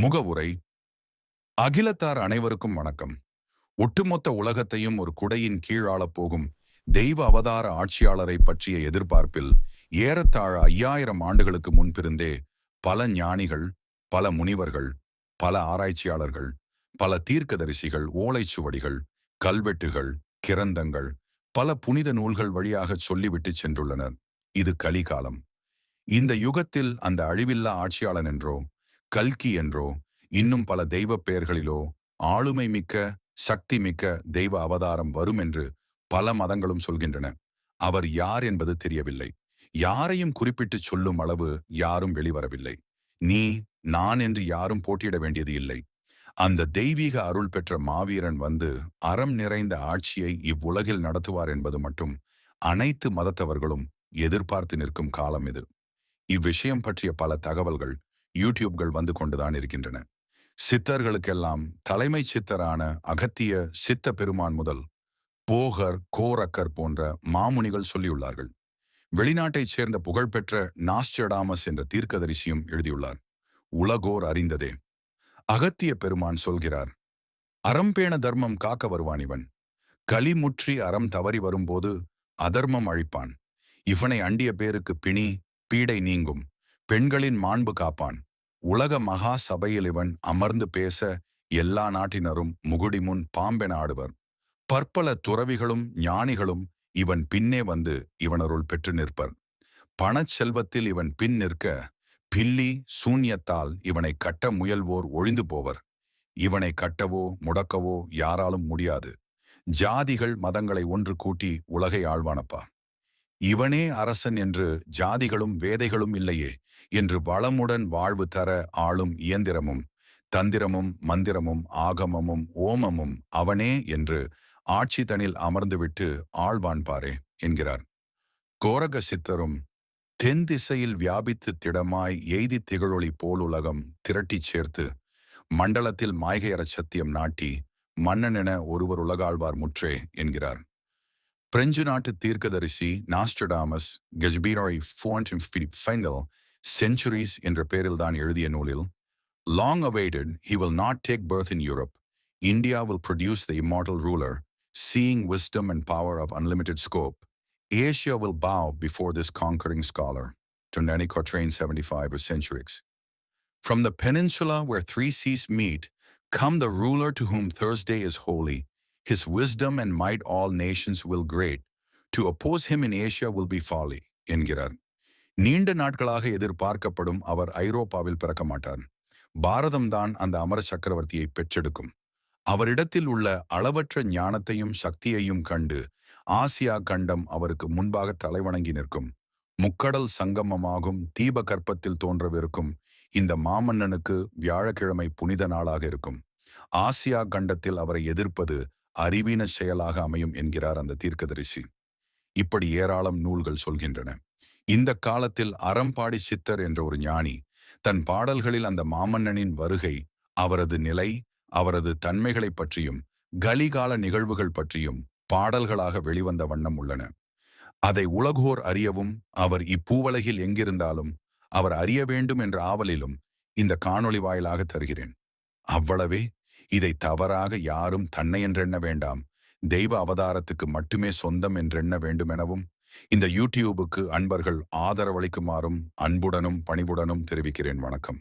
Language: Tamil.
முகவுரை. அகிலத்தார் அனைவருக்கும் வணக்கம். ஒட்டுமொத்த உலகத்தையும் ஒரு குடையின் கீழாளப் போகும் தெய்வ அவதார ஆட்சியாளரை பற்றிய எதிர்பார்ப்பில் ஏறத்தாழ ஐயாயிரம் ஆண்டுகளுக்கு முன்பிருந்தே பல ஞானிகள் பல முனிவர்கள் பல ஆராய்ச்சியாளர்கள் பல தீர்க்கதரிசிகள் ஓலைச்சுவடிகள் கல்வெட்டுகள் கிரந்தங்கள் பல புனித நூல்கள் வழியாக சொல்லிவிட்டு சென்றுள்ளனர். இது கலிகாலம். இந்த யுகத்தில் அந்த அழிவில்லா ஆட்சியாளன் என்றோ கல்கி என்றோ இன்னும் பல தெய்வ பெயர்களிலோ ஆளுமை மிக்க சக்தி மிக்க தெய்வ அவதாரம் வரும் என்று பல மதங்களும் சொல்கின்றன. அவர் யார் என்பது தெரியவில்லை. யாரையும் குறிப்பிட்டு சொல்லும் அளவு யாரும் வெளிவரவில்லை. நீ நான் என்று யாரும் போட்டியிட வேண்டியது இல்லை. அந்த தெய்வீக அருள் பெற்ற மாவீரன் வந்து அறம் நிறைந்த ஆட்சியை இவ்வுலகில் நடத்துவார் என்பது மட்டும் அனைத்து மதத்தவர்களும் எதிர்பார்த்து நிற்கும் காலம் இது. இவ்விஷயம் பற்றிய பல தகவல்கள் யூடியூப்கள் வந்து கொண்டுதான் இருக்கின்றன. சித்தர்களுக்கெல்லாம் தலைமை சித்தரான அகத்திய சித்த பெருமான் முதல் போகர் கோரக்கர் போன்ற மாமுனிகள் சொல்லியுள்ளார்கள். வெளிநாட்டைச் சேர்ந்த புகழ்பெற்ற நாஸ்டடாமஸ் என்ற தீர்க்கதரிசியும் எழுதியுள்ளார். உலகோர் அறிந்ததே. அகத்திய பெருமான் சொல்கிறார் அறம்பேண தர்மம் காக்க வருவான் இவன். களிமுற்றி அறம் தவறி வரும்போது அதர்மம் அழிப்பான். இவனை அண்டிய பேருக்கு பிணி பீடை நீங்கும். பெண்களின் மாண்பு காப்பான். உலக மகா சபையில் இவன் அமர்ந்து பேச எல்லா நாட்டினரும் முகுடி முன் பாம்பென ஆடுவர். பற்பல துறவிகளும் ஞானிகளும் இவன் பின்னே வந்து இவனருள் பெற்று நிற்பர். பணச்செல்வத்தில் இவன் பின் நிற்க பில்லி சூன்யத்தால் இவனை கட்ட முயல்வோர் ஒழிந்து போவர். இவனை கட்டவோ முடக்கவோ யாராலும் முடியாது. ஜாதிகள் மதங்களை ஒன்று கூட்டி உலகை ஆழ்வானப்பா இவனே அரசன் என்று ஜாதிகளும் வேதைகளும் இல்லையே என்று வளமுடன் வாழ்வு தர ஆளும் இயந்திரமும் தந்திரமும் மந்திரமும் ஆகமமும் ஓமமும் அவனே என்று ஆட்சி தனில் அமர்ந்துவிட்டு ஆழ்வான்பாரே என்கிறார். கோரக சித்தரும் தென் திசையில் வியாபித்து திடமாய் எய்தி திகழொளி போலுலகம் திரட்டிச் சேர்த்து மண்டலத்தில் மாய்கையற சத்தியம் நாட்டி மன்னனென ஒருவர் உலகாழ்வார் முற்றே என்கிறார். பிரெஞ்சு நாட்டு தீர்க்கதரிசி நாஸ்டடாமஸ் கெஜ்பீராய் ஃபோண்ட் ஃபைனல் செஞ்சுரிஸ் என்ற பெயரில்தான் எழுதிய நூலில் long awaited he will not take birth in Europe India will produce the immortal ruler seeing wisdom and power of unlimited scope, Asia will bow before this conquering scholar, to Nanny Cochrane 75 or Centuries. From the peninsula where three seas meet, come the ruler to whom Thursday is holy, His wisdom and might all nations will great. To oppose him in Asia will be folly, என்கிறார். நீண்ட நாட்களாக எதிர்பார்க்கப்படும் அவர் ஐரோப்பாவில் பிறக்க மாட்டார். பாரதம்தான் அந்த அமர சக்கரவர்த்தியை பெற்றெடுக்கும். அவரிடத்தில் உள்ள அளவற்ற ஞானத்தையும் சக்தியையும் கண்டு ஆசியா கண்டம் அவருக்கு முன்பாக தலைவணங்கி நிற்கும். முக்கடல் சங்கமமாகும் தீப கற்பத்தில் தோன்றவிருக்கும் இந்த மாமன்னனுக்கு வியாழக்கிழமை புனித நாளாக இருக்கும். ஆசியா கண்டத்தில் அவரை எதிர்ப்பது அறிவீன செயலாக அமையும் என்கிறார் அந்த தீர்க்கதரிசி. இப்படி ஏராளம் நூல்கள் சொல்கின்றன. இந்த காலத்தில் அறம்பாடி சித்தர் என்ற ஒரு ஞானி தன் பாடல்களில் அந்த மாமன்னனின் வருகை அவரது நிலை அவரது தன்மைகளை பற்றியும் கலிகால நிகழ்வுகள் பற்றியும் பாடல்களாக வெளிவந்த வண்ணம் உள்ளன. அதை உலகோர் அறியவும் அவர் இப்பூவலகில் எங்கிருந்தாலும் அவர் அறிய வேண்டும் என்ற ஆவலிலும் இந்த காணொளி வாயிலாக தருகிறேன். அவ்வளவே. இதை தவறாக யாரும் தன்னை என்றெண்ண வேண்டாம். தெய்வ அவதாரத்துக்கு மட்டுமே சொந்தம் என்றெண்ண வேண்டுமெனவும் இந்த யூடியூபுக்கு அன்பர்கள் ஆதரவளிக்குமாறும் அன்புடனும் பணிவுடனும் தெரிவிக்கிறேன். வணக்கம்.